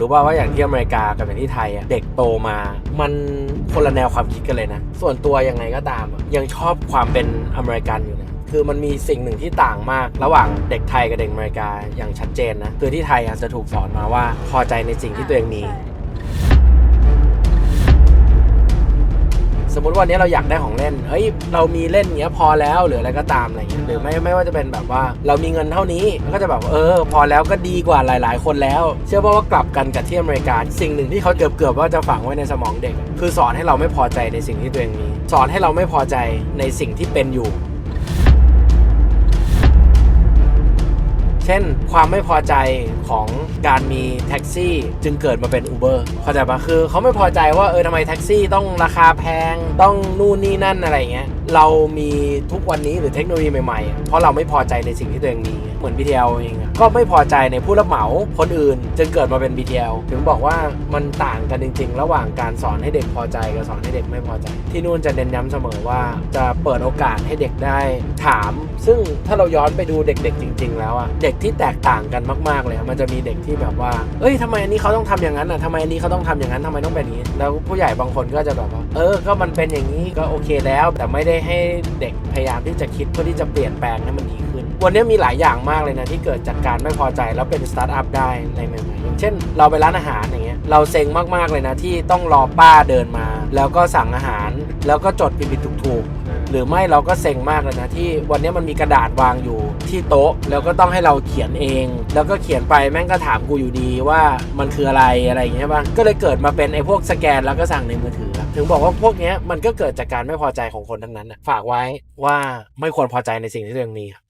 รู้ป่าว่าอย่างที่อเมริกากับอย่างที่ไทยอะเด็กโตมามันคนละแนวความคิดกันเลยนะ ส่วนตัวยังไงก็ตามอะยังชอบความเป็นอเมริกันอยู่นะคือมันมีสิ่งหนึ่งที่ต่างมาก ระหว่างเด็กไทยกับเด็กอเมริกาอย่างชัดเจนนะคือที่ไทยอาจจะถูกสอนมาว่าพอใจในสิ่งที่ตัวเองมี มมติวันนี้เราอยากได้ของเล่น เฮ้ย เรามีเล่นเงี้ยพอแล้วหรืออะไรก็ตามอะไรเงี้ย หรือไม่ไม่ว่าจะเป็นแบบว่า เรามีเงินเท่านี้ก็จะแบบเออ พอแล้วก็ดีกว่าหลาย ๆ คนแล้ว เชื่อป่าว่ากลับกันกับที่อเมริกาสิ่งหนึ่งที่เขาเกือบเกือบว่าจะฝังไว้ในสมองเด็ก คือสอนให้เราไม่พอใจในสิ่งที่ตัวเองมี สอนให้เราไม่พอใจในสิ่งที่เป็นอยู่ เช่น ความไม่พอใจของการมีแท็กซี่จึงเกิดมาเป็น Uber เข้าใจปะคือเขาไม่พอใจว่าเออทำไมแท็กซี่ต้องราคาแพง ต้องนู่นนี่นั่นอะไรเงี้ย เรามีทุกวันนี้หรือเทคโนโลยีใหม่ๆ เพราะเราไม่พอใจในสิ่งที่ตัวเองมี เหมือน BTL เองอะก็ไม่พอใจในผู้รับเหมาคนอื่นจึงเกิดมาเป็น BTL ถึงบอกว่ามันต่างกันจริง ๆ ระหว่างการสอนให้เด็กพอใจกับสอนให้เด็กไม่พอใจ ที่นู่นจะเน้นย้ำเสมอว่าจะเปิดโอกาสให้เด็กได้ถาม ซึ่งถ้าเราย้อนไปดูเด็ก ๆ จริง ๆ แล้วอะเด็กที่แตกต่างกันมาก ๆ เลย มันจะมีเด็กที่แบบว่า เอ้ยทำไมอันนี้เขาต้องทำอย่างนั้นอะทำไมอันนี้เขาต้องทำอย่างนั้นทำไมต้องเป็นอย่างนี้ แล้วผู้ใหญ่บางคนก็จะแบบว่า เออ ก็มันเป็นอย่างนี้ก็โอเคแล้ว แต่ไม่ได้ให้เด็กพยายามที่จะคิดเพื่อที่จะเปลี่ยนแปลงให้มันดีขึ้น วันนี้มีหลายอย่างมากเลยนะที่เกิดจากการไม่พอใจแล้วเป็นสตาร์ทอัพได้ในใหม่ๆอย่างเช่น เราไปร้านอาหารอย่างเงี้ยเราเซ็งมากๆเลยนะที่ต้องรอป้าเดินมา แล้วก็สั่งอาหาร แล้วก็จดผิดๆถูกๆหรือไม่เราก็เซ็งมากเลยนะที่วันนี้มันมีกระดาษวางอยู่ที่โต๊ะแล้วก็ต้องให้เราเขียนเอง แล้วก็เขียนไปแม่งก็ถามกูอยู่ดีว่ามันคืออะไรอะไรอย่างเงี้ยป่ะก็เลยเกิดมาเป็นไอ้พวกสแกนแล้วก็สั่งในมือถือ ถึงบอกว่าพวกนี้มันก็เกิดจากการไม่พอใจของคนทั้งนั้นฝากไว้ว่าไม่ควรพอใจในสิ่งที่ตัวเองมีครับ